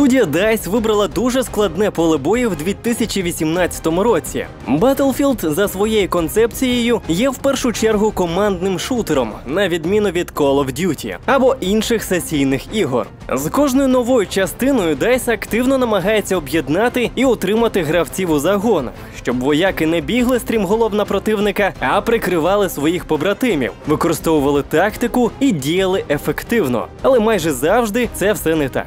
Студія DICE вибрала дуже складне поле бою в 2018 році. Battlefield за своєю концепцією є в першу чергу командним шутером, на відміну від Call of Duty або інших сесійних ігор. З кожною новою частиною DICE активно намагається об'єднати і утримати гравців у загонах, щоб вояки не бігли стрімголов на противника, а прикривали своїх побратимів, використовували тактику і діяли ефективно. Але майже завжди це все не так.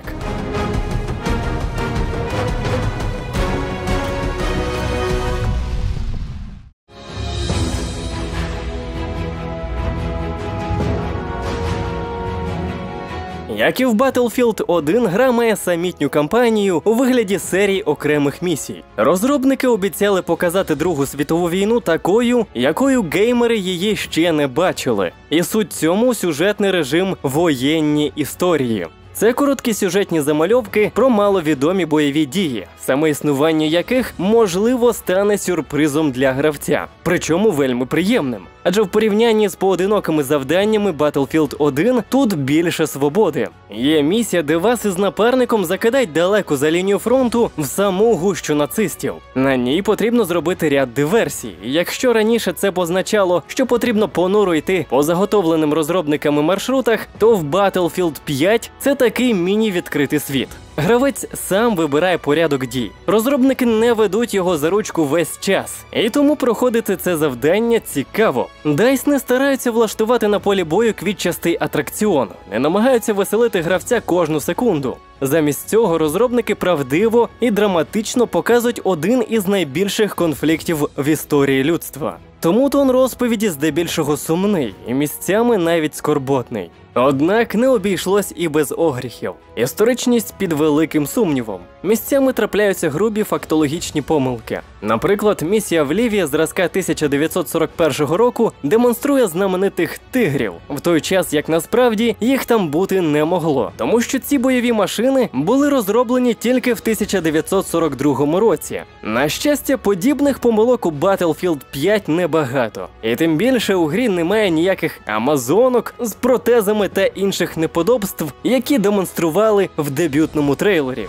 Як і в Battlefield 1, гра має самітню кампанію у вигляді серії окремих місій. Розробники обіцяли показати Другу світову війну такою, якою геймери її ще не бачили. І суть цьому сюжетний режим воєнні історії. Це короткі сюжетні замальовки про маловідомі бойові дії, саме існування яких можливо стане сюрпризом для гравця, причому вельми приємним. Адже в порівнянні з поодинокими завданнями Battlefield 1 тут більше свободи. Є місія, де вас із напарником закидають далеко за лінію фронту в саму гущу нацистів. На ній потрібно зробити ряд диверсій. Якщо раніше це позначало, що потрібно понуро йти по заготовленим розробниками маршрутах, то в Battlefield 5 це такий міні-відкритий світ. Гравець сам вибирає порядок дій. Розробники не ведуть його за ручку весь час, і тому проходити це завдання цікаво. DICE не стараються влаштувати на полі бою квітчастий атракціон, не намагаються веселити гравця кожну секунду. Замість цього розробники правдиво і драматично показують один із найбільших конфліктів в історії людства. Тому тон розповіді здебільшого сумний і місцями навіть скорботний. Однак не обійшлось і без огріхів. Історичність під великим сумнівом. Місцями трапляються грубі фактологічні помилки. Наприклад, місія в Лівії зразка 1941 року демонструє знаменитих тигрів, в той час як насправді їх там бути не могло, тому що ці бойові машини були розроблені тільки в 1942 році. На щастя, подібних помилок у Battlefield 5 небагато, і тим більше у грі немає ніяких амазонок з протезами та інших неподобств, які демонстрували в дебютному трейлері.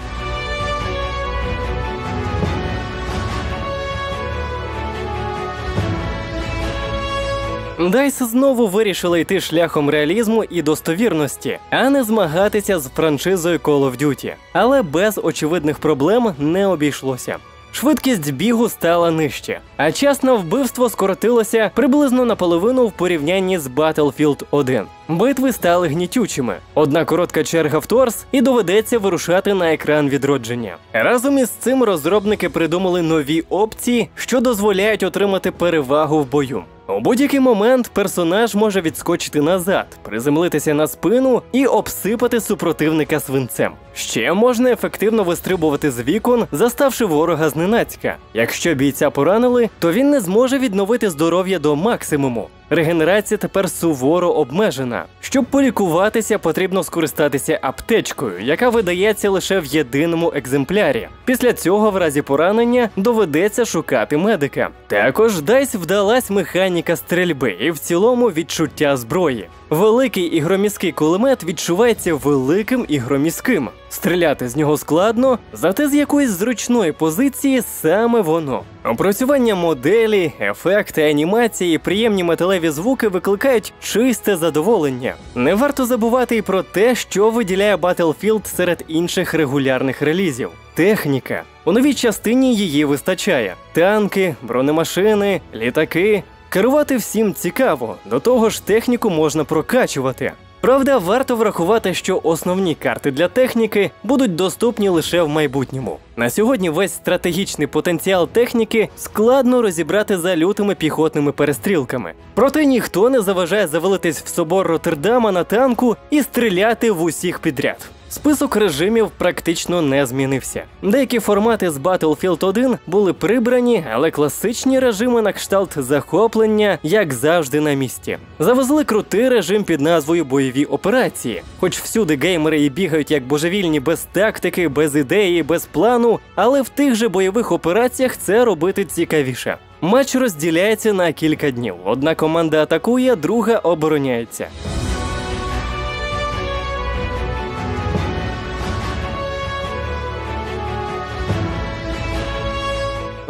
DICE знову вирішили йти шляхом реалізму і достовірності, а не змагатися з франшизою Call of Duty. Але без очевидних проблем не обійшлося. Швидкість бігу стала нижче, а час на вбивство скоротилося приблизно наполовину в порівнянні з Battlefield 1. Битви стали гнітючими. Одна коротка черга в торс і доведеться вирушати на екран відродження. Разом із цим розробники придумали нові опції, що дозволяють отримати перевагу в бою. У будь-який момент персонаж може відскочити назад, приземлитися на спину і обсипати супротивника свинцем. Ще можна ефективно вистрибувати з вікон, заставши ворога зненацька. Якщо бійця поранили, то він не зможе відновити здоров'я до максимуму. Регенерація тепер суворо обмежена. Щоб полікуватися, потрібно скористатися аптечкою, яка видається лише в єдиному екземплярі. Після цього, в разі поранення, доведеться шукати медика. Також десь вдалась механіка стрільби і в цілому відчуття зброї. Великий і громіський кулемет відчувається великим і громіським. Стріляти з нього складно, зате з якоїсь зручної позиції саме воно. Опрацювання моделі, ефекти, анімації, приємні металеві звуки викликають чисте задоволення. Не варто забувати і про те, що виділяє Battlefield серед інших регулярних релізів. Техніка. У новій частині її вистачає: танки, бронемашини, літаки. Керувати всім цікаво, до того ж техніку можна прокачувати. Правда, варто врахувати, що основні карти для техніки будуть доступні лише в майбутньому. На сьогодні весь стратегічний потенціал техніки складно розібрати за лютими піхотними перестрілками. Проте ніхто не заважає завалитись в собор Роттердама на танку і стріляти в усіх підряд. Список режимів практично не змінився. Деякі формати з Battlefield 1 були прибрані, але класичні режими на кшталт захоплення, як завжди, на місці. Завезли крутий режим під назвою бойові операції. Хоч всюди геймери і бігають як божевільні без тактики, без ідеї, без плану, але в тих же бойових операціях це робити цікавіше. Матч розділяється на кілька днів. Одна команда атакує, друга обороняється.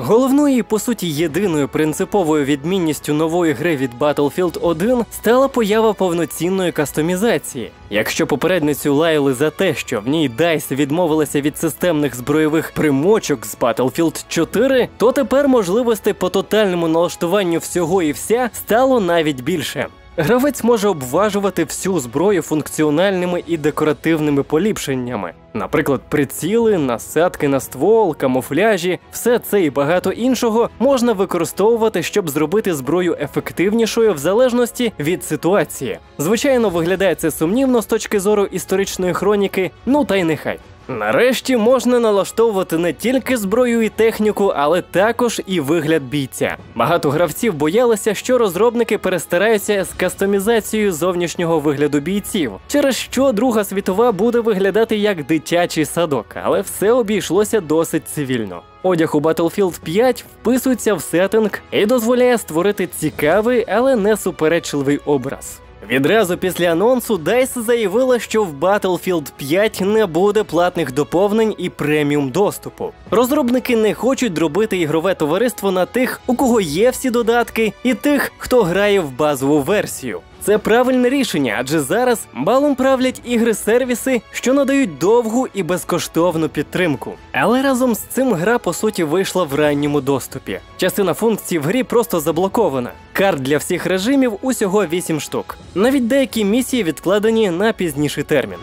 Головною і по суті єдиною принциповою відмінністю нової гри від Battlefield 1 стала поява повноцінної кастомізації. Якщо попередницю лаяли за те, що в ній DICE відмовилася від системних збройових примочок з Battlefield 4, то тепер можливостей по тотальному налаштуванню всього і вся стало навіть більше. Гравець може обважувати всю зброю функціональними і декоративними поліпшеннями, наприклад, приціли, насадки на ствол, камуфляжі, все це і багато іншого можна використовувати, щоб зробити зброю ефективнішою в залежності від ситуації. Звичайно, виглядає це сумнівно з точки зору історичної хроніки, ну та й нехай. Нарешті можна налаштовувати не тільки зброю і техніку, але також і вигляд бійця. Багато гравців боялися, що розробники перестараються з кастомізацією зовнішнього вигляду бійців, через що Друга світова буде виглядати як дитячий садок, але все обійшлося досить цивільно. Одяг у Battlefield 5 вписується в сеттинг і дозволяє створити цікавий, але не суперечливий образ. Відразу після анонсу DICE заявила, що в Battlefield 5 не буде платних доповнень і преміум доступу. Розробники не хочуть дробити ігрове товариство на тих, у кого є всі додатки, і тих, хто грає в базову версію. Це правильне рішення, адже зараз балом правлять ігри-сервіси, що надають довгу і безкоштовну підтримку. Але разом з цим гра по суті вийшла в ранньому доступі. Частина функцій в грі просто заблокована. Карт для всіх режимів усього 8 штук. Навіть деякі місії відкладені на пізніший термін.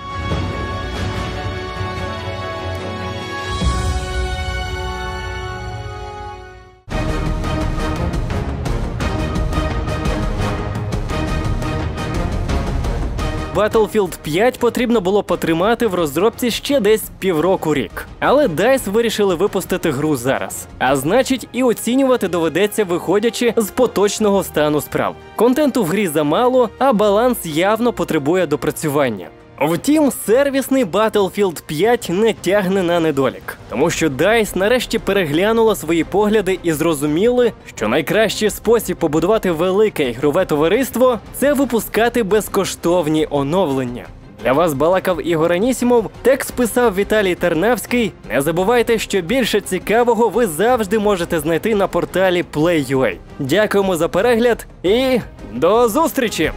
Battlefield 5 потрібно було потримати в розробці ще десь півроку рік. Але DICE вирішили випустити гру зараз. А значить, і оцінювати доведеться, виходячи з поточного стану справ. Контенту в грі замало, а баланс явно потребує допрацювання. Втім, сервісний Battlefield 5 не тягне на недолік, тому що DICE нарешті переглянула свої погляди і зрозуміли, що найкращий спосіб побудувати велике ігрове товариство це випускати безкоштовні оновлення. Для вас балакав Ігор Анісімов, текст писав Віталій Тернавський. Не забувайте, що більше цікавого ви завжди можете знайти на порталі Play.ua. Дякуємо за перегляд і до зустрічі!